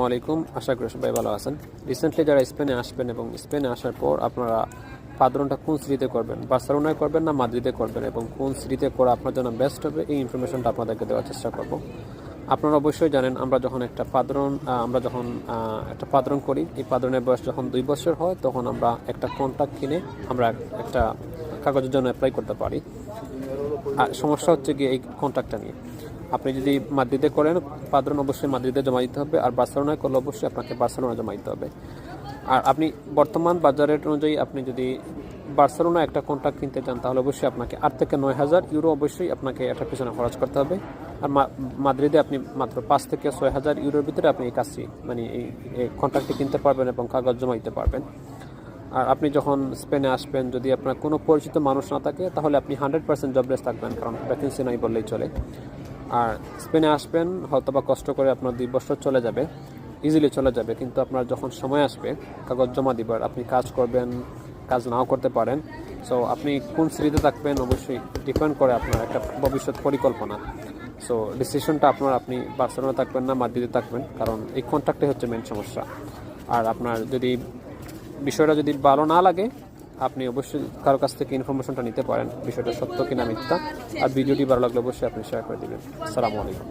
আসসালামু আলাইকুম। আশা করি সবাই ভালো আছেন। রিসেন্টলি যারা স্পেনে আসবেন এবং স্পেনে আসার পর আপনারা পাদ্রনটা কোন সিটিতে করবেন? বার্সেলোনায় করবেন না মাদ্রিদে করবেন? এবং কোন সিটিতে করা আপনার জন্য বেস্ট হবে? এই ইনফরমেশনটা আপনাদেরকে দেওয়ার চেষ্টা করব। আপনারা অবশ্যই জানেন, আমরা যখন একটা পাদ্রন আমরা যখন একটা পাদ্রন করি, এই পাদ্রনের বয়স যখন দুই বছর হয়, তখন আমরা একটা কন্ট্রাক্ট কিনে আমরা একটা কাগজের জন্য অ্যাপ্লাই করতে পারি। আর সমস্যা হচ্ছে গিয়ে এই কন্ট্রাক্টটা নিয়ে। আপনি যদি মাদ্রিদে করেন, পাদ্রন অবশ্যই মাদ্রিদে জমা দিতে হবে। আর বার্সেলোনায় করলে অবশ্যই আপনাকে বার্সেলোনা জমা দিতে হবে। আর আপনি বর্তমান বাজার রেট অনুযায়ী আপনি যদি বার্সেলোনা একটা কন্ট্রাক্ট কিনতে চান, তাহলে অবশ্যই আপনাকে আট থেকে নয় হাজার ইউরো অবশ্যই আপনাকে এটার পিছনে খরচ করতে হবে। আর মাদ্রিদে আপনি মাত্র পাঁচ থেকে ছয় হাজার ইউরোর ভিতরে আপনি এই কাজটি মানে এই কন্ট্রাক্টটি কিনতে পারবেন এবং কাগজ জমা দিতে পারবেন। আর আপনি যখন স্পেনে আসবেন, যদি আপনার কোনো পরিচিত মানুষ না থাকে, তাহলে আপনি হান্ড্রেড পার্সেন্ট জবলেস থাকবেন, কারণ ভ্যাকেন্সি নাই বললেই চলে। আর স্পেনে আসবেন হয়তো বা কষ্ট করে আপনার দুই বছর চলে যাবে ইজিলি চলে যাবে, কিন্তু আপনার যখন সময় আসবে, কাগজ জমা দিবার আপনি কাজ করবেন, কাজ নাও করতে পারেন সো আপনি কোন সিটিতে থাকবেন অবশ্যই ডিপেন্ড করে আপনার একটা ভবিষ্যৎ পরিকল্পনা সো ডিসিশনটা আপনার, আপনি বার্সেলোনা থাকবেন না, মাদ্রিদে থাকবেন, কারণ এই কন্ট্রাক্টে হচ্ছে মেন সমস্যা, আর আপনার যদি বিষয়টা যদি ভালো না লাগে আপনি অবশ্যই কারও কাছ থেকে ইনফরমেশনটা নিতে পারেন। বিষয়টা সত্য কিনা মিথ্যা। আর ভিডিওটি ভালো লাগলে অবশ্যই আপনি শেয়ার করে দেবেন। আসসালামু আলাইকুম।